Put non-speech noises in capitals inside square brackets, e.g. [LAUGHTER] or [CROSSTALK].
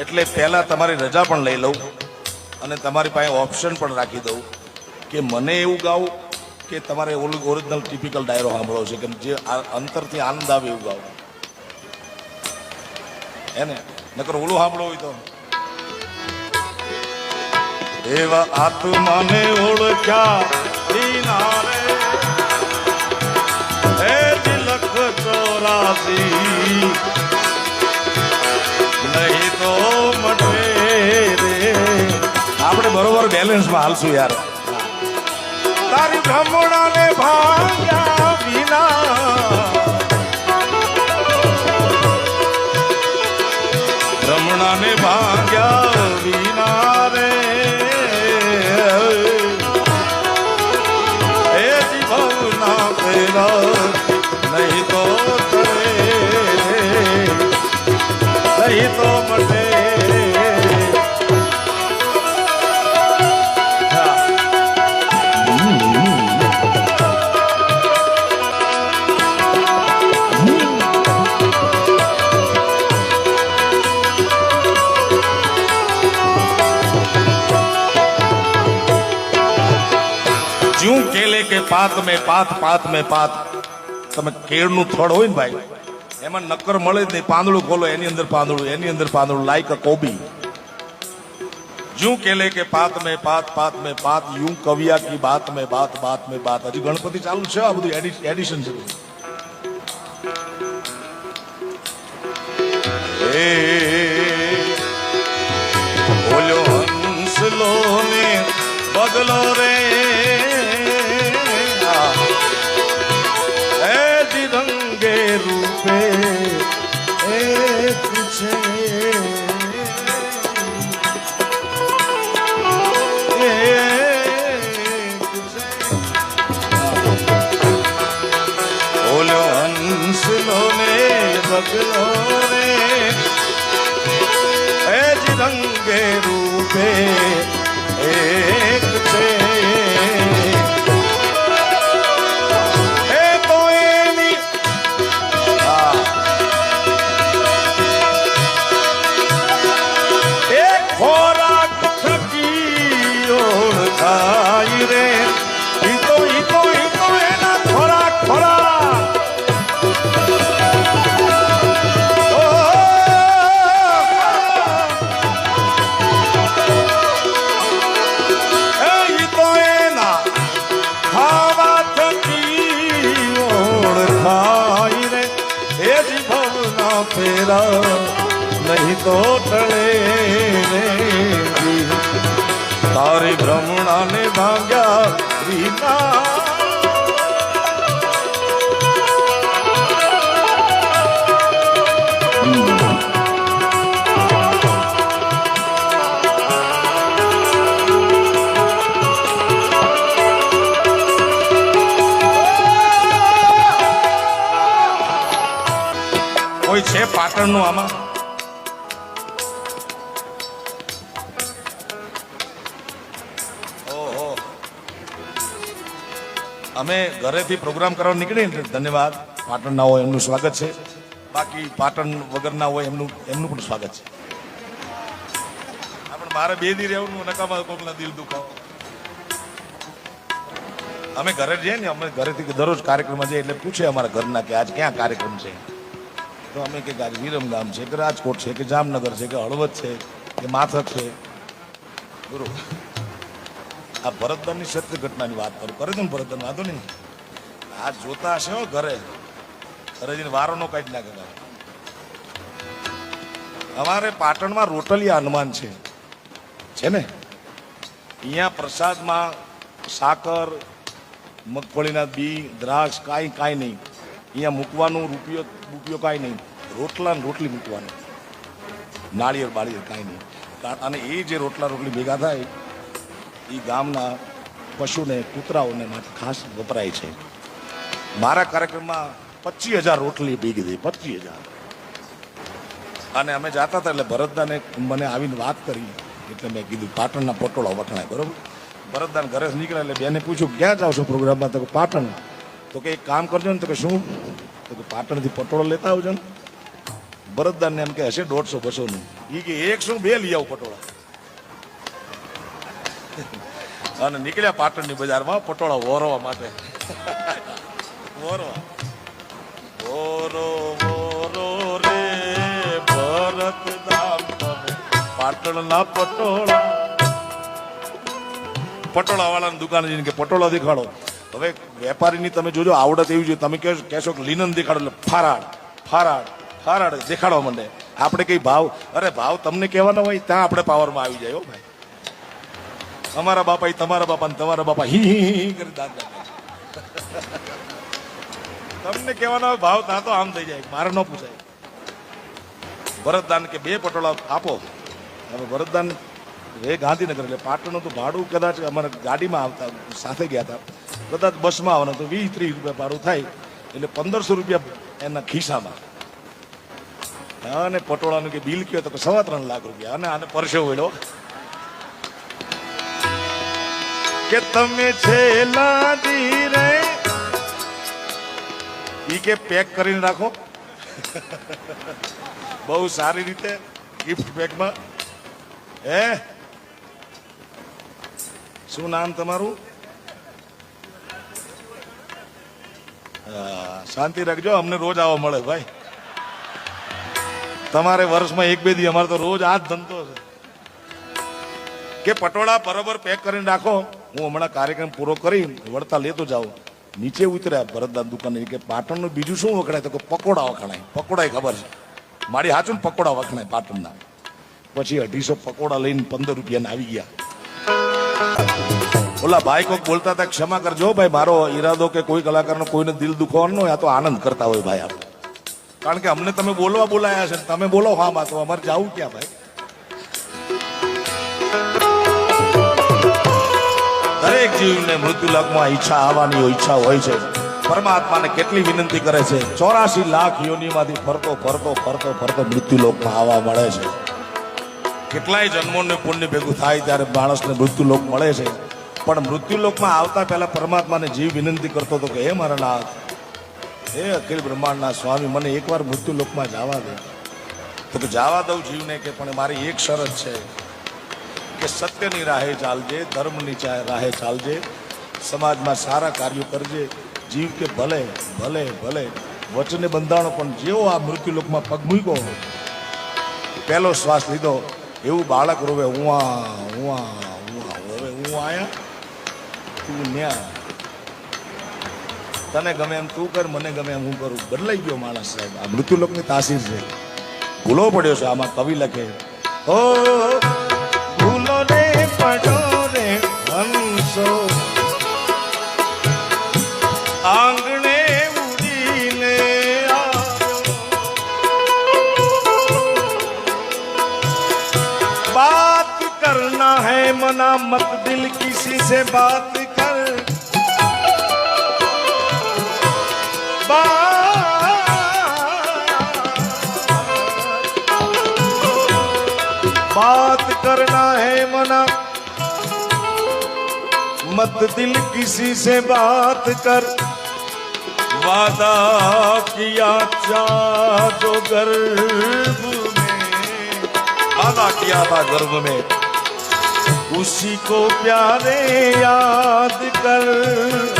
એટલે પહેલાં તમારી રજા પણ લઈ લઉં અને તમારી પાસે ઓપ્શન પણ રાખી દઉં કે મને એવું ગાવું કે તમારે ઓરિજિનલ ટિપિકલ ડાયરો સાંભળવો છે કે જે અંતરથી આનંદ આવે એવું ગાવું. એને નકર ઓલું સાંભળવું હોય તો. એવા આત્માને ઓળખ્યા હે ચોરાસી. નહીં આપણે બરોબર બેલેન્સમાં હાલશું યાર. તારી બ્રાહ્મણાને ભાગ્યા વિના. બ્રહ્મણાને ભાગ્યા વિના. પાત મેં પાત પાત મેં પાત. તમે કેળનું થડ હોય ને ભાઈ, એમાં નક્કર મળે નહીં. પાંદડું ખોલો, એની અંદર પાંદડું, એની અંદર પાંદડું લાઈક અ કોબી. જ્યું કેલે કે પાત મેં પાત પાત મેં પાત, યું કવિયા કી બાત મેં બાત બાત મેં બાત. હજી ગણપતિ ચાલુ છે આ બધું એડિ- એડિશન છે બોલ્યો હંસલો ને બદલો રે બદલો રે રંગે રૂપે ખોરાક થકી ઓળખાય રે. ઈ તો ઈ તો ઈ તો એના ખોરાક ખોરાક એ ઈ તો એના ખાવા થકી ઓળખાય રે. એ જ ફેરા. નહીં તો ટળે તારી ભ્રમણાને ભાગ્યા વિના. કોઈ છે પાટણનું આમાં? અમે ઘરેથી પ્રોગ્રામ કરવા નીકળીએ ધન્યવાદ. પાટણના હોય એમનું સ્વાગત છે. બાકી પાટણ વગરના હોય એમનું એમનું પણ સ્વાગત છે. આપણે મારે બે દી રહેવાનું નકામા કોકના દિલ દુખાવો. અમે ઘરે જઈએ ને, અમે ઘરેથી દરરોજ કાર્યક્રમમાં જઈએ એટલે પૂછે અમારા ઘરના કે આજ ક્યાં કાર્યક્રમ છે. તો અમે કે આજે વિરમગામ છે, કે રાજકોટ છે, કે જામનગર છે, કે હળવદ છે, કે માથક છે. ગુરુ આ ભરતદાનની સત્ય ઘટનાની વાત કરું. કરે છે ને ભરતદાન? વાંધો નહીં. આ જોતા હશે હો ઘરે. ઘરે જઈને વારો નો કાઢી નાખે. અમારે પાટણમાં રોટલિયા હનુમાન છે. છે ને? અહીંયા પ્રસાદમાં સાકર, મગફળીના બી, દ્રાક્ષ, કાંઈ કાંઈ નહીં. અહીંયા મૂકવાનું રૂપિયો રૂપિયો કાંઈ નહીં. રોટલા ને રોટલી મૂકવાની. નાળિયેર, બાળિયેર કાંઈ નહીં. અને એ જે રોટલા રોટલી ભેગા થાય એ ગામના પશુને, કૂતરાઓને માટે ખાસ વપરાય છે. મારા કાર્યક્રમમાં પચીસ હજાર રોટલી ભેગી થઈ પચીસ હજાર. અને અમે જાતા હતા એટલે ભરતદાને મને આવીને વાત કરી, એટલે મેં કીધું, પાટણના પટોળા વખણાય, બરોબર? ભરતદાન ઘરે નીકળ્યા એટલે બેને પૂછ્યું, ક્યાં જાવ છો પ્રોગ્રામમાં? તો કે, પાટણ. તો કે, એક કામ કરજો ને, તો કે, શું? તો કે, પાટણથી પટોળો લેતા આવજો ને. ભરતદાન ને એમ કે હશે દોઢસો બસો નું ઈ કે એકસો બે લઈ આવું પટોળા. અને નીકળ્યા પાટણની બજારમાં પટોળા વોરવા માટે. વોરવા. વોરો વોરો રે ભરત ધામ પાટણના પટોળા. પટોળા વાળાની દુકાને જઈને કે પટોળા દેખાડો. હવે વેપારીની તમે જોજો, આવડત એવી જોઈએ તમે કહેશો કે લીનન દેખાડો, એટલે ફારાડ ફારાડ ફારાડ દેખાડવા માંડે આપણે કઈ ભાવ, અરે ભાવ તમને કહેવાનો હોય, ત્યાં આપણે પાવરમાં આવી જાય હો ભાઈ. અમારા બાપા એ તમારા બાપા તમારા બાપા હી હી કરી દાંત તમને કહેવાનો ભાવ ના તો આમ થઈ જાય. મારે ન પૂછાય. ભરતદાન કે બે પટોળા આપો. હવે ભરતદાન એ ગાંધીનગર, એટલે પાટણનું તો ભાડું કદાચ અમારે ગાડીમાં આવતા સાથે ગયા હતા. કદાચ બસમાં આવવાનું તો વીસ ત્રીસ રૂપિયા ભાડું થાય. એટલે પંદરસો રૂપિયા એના ખિસ્સામાં. અને પટોળાનું કે બિલ કયો તો સવા ત્રણ લાખ રૂપિયા. અને આને પરસેવો વેડો. કે તમે છેલ્લા દી ઈ કે પેક કરીને રાખો. [LAUGHS] બહુ સારી રીતે ગિફ્ટ પેકમાં હે? શું નામ તમારું? શાંતિ રાખજો, અમને રોજ આવવા મળે ભાઈ. તમારે વર્ષમાં એક બે દી, અમારે તો રોજ આ જ ધંધો છે. કે પટોળા બરોબર પેક કરીને રાખો. હું હમણાં કાર્યક્રમ પૂરો કરી વળતા લેતો જાઉં. નીચે ઉતર્યા, ભરતદાન દુકાને કે પાટણનું બીજું શું વખણાય? તો કે પકોડા વખણાય. પકોડા ખબર છે. મારી હાચું ને પકોડા વખણાય પાટણના. પછી અઢીસો પકોડા લઈને પંદર રૂપિયાના આવી ગયા. ઓલા ભાઈ કોઈક બોલતા હતા ક્ષમા કરજો ભાઈ, મારો ઈરાદો કે કોઈ કલાકારનો કોઈને દિલ દુખવાનું આ તો આનંદ કરતા હોય ભાઈ આપણે કારણ કે અમને તમે બોલવા બોલાયા છે તમે બોલો, હા તો અમારે જાવું ક્યાં ભાઈ? દરેક જીવને મૃત્યુલોકમાં ઈચ્છા આવવાની ઈચ્છા હોય છે. પરમાત્માને કેટલી વિનંતી કરે છે? ચોરાશી લાખ યોનિમાંથી ફરતો ફરતો ફરતો ફરતો મૃત્યુલોકમાં આવવા મળે છે. કેટલાય જન્મોને પુણ્ય ભેગું થાય ત્યારે માણસને મૃત્યુલોક મળે છે. પણ મૃત્યુલોકમાં આવતા પહેલા પરમાત્માને જીવ વિનંતી કરતો હતો કે, હે મારા નાથ, હે અખિલ બ્રહ્માંડના સ્વામી, મને એકવાર મૃત્યુલોકમાં જવા દે. તો કે, જવા દઉં જીવને કે, પણ મારી એક શરત છે. કે સત્યની રાહે ચાલજે, ધર્મની રાહે ચાલજે, સમાજમાં સારા કાર્યો કરજે, જીવ કે ભલે ભલે ભલે, વચને બંધાણો પણ જેવો આ મૃત્યુલોકમાં પગ મૂક્યો પહેલો શ્વાસ લીધો, એવું બાળક રોવે ઉવા ઉવા ઉવા હવે હું આયા? તું ન્યા. તને ગમે એમ તું કર, મને ગમે એમ હું કરું. બદલાઈ ગયો માણસ સાહેબ. આ મૃત્યુલોકની તાસીર છે. ભૂલો પડ્યો છે, આમાં કવિ લખે. ઓ રે પડ્યો રે હંસો આંગણે ઉડીને આવ્યો बात करना है मना मत दिल किसी से बात कर बात बात करना है मना मत दिल किसी से बात कर। वादा किया जादो गर्भ में वादा किया था गर्भ में। उसी को प्यारे याद कर।